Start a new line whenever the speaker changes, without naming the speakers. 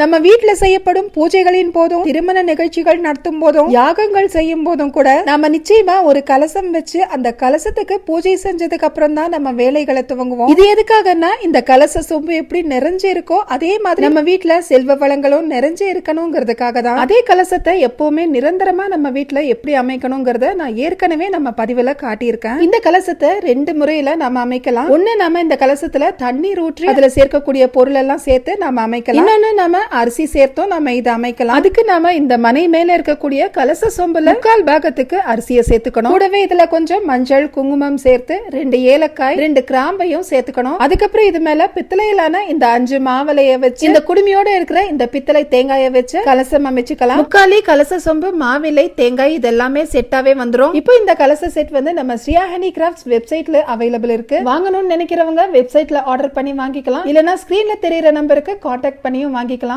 நம்ம வீட்டுல செய்யப்படும் பூஜைகளின் போதும் திருமண நிகழ்ச்சிகள் நடத்தும் போதும் யாகங்கள் செய்யும் போதும் கூட நாம நிச்சயமா ஒரு கலசம் வச்சு அந்த கலசத்துக்கு பூஜை செஞ்சதுக்கு அப்புறம் தான் நம்ம வேலைகளை துவங்குவோம். இது எதுக்காகன்னா இந்த கலச சொம்பு எப்படி நிறைஞ்சு இருக்கோ அதே மாதிரி நம்ம வீட்டுல செல்வ வளங்களும் நிறைஞ்சு இருக்கணுங்கிறதுக்காக தான். அதே கலசத்தை எப்பவுமே நிரந்தரமா நம்ம வீட்டுல எப்படி அமைக்கணுங்கிறத நான் ஏற்கனவே நம்ம பதிவுல காட்டியிருக்கேன். இந்த கலசத்தை ரெண்டு முறையில நாம அமைக்கலாம். ஒண்ணு நாம இந்த கலசத்துல தண்ணீர் ஊற்றி அதுல சேர்க்கக்கூடிய பொருள் எல்லாம் சேர்த்து நாம அமைக்கலாம். இன்னொன்னு நாம அரிசி சேர்த்தோம் நம்ம இதை அமைக்கலாம். அதுக்கு நாம இந்த மனை மேல இருக்கக்கூடிய கலச சொம்புல முக்கால் பாகத்துக்கு அரிசியை சேர்த்துக்கணும். கூடவே இதுல கொஞ்சம் மஞ்சள் குங்குமம் சேர்த்து ரெண்டு ஏலக்காய் ரெண்டு கிராம்பையும் சேர்த்துக்கணும். அதுக்கப்புறம் இது மேல பித்தளையிலான இந்த அஞ்சு மாவளைய வச்சு இந்த குடுமையோட இருக்கிற இந்த பித்தளை தேங்காய வச்சு கலசம் அமைச்சுக்கலாம். முக்காலி கலச சொம்பு மாவிலை தேங்காய் இதெல்லாமே செட்டாவே வந்துரும். இப்போ இந்த கலச செட் வந்து நம்ம ஸ்ரீயா ஹேண்டி கிராஃப்ட்ஸ் வெப்சைட்ல அவைலபிள் இருக்கு. வாங்கணும்னு நினைக்கிறவங்க வெப்சைட்ல ஆர்டர் பண்ணி வாங்கிக்கலாம். இல்லனா ஸ்கிரீன்ல தெரியற நம்பருக்கு காண்டாக்ட் பண்ணியும் வாங்கிக்கலாம்.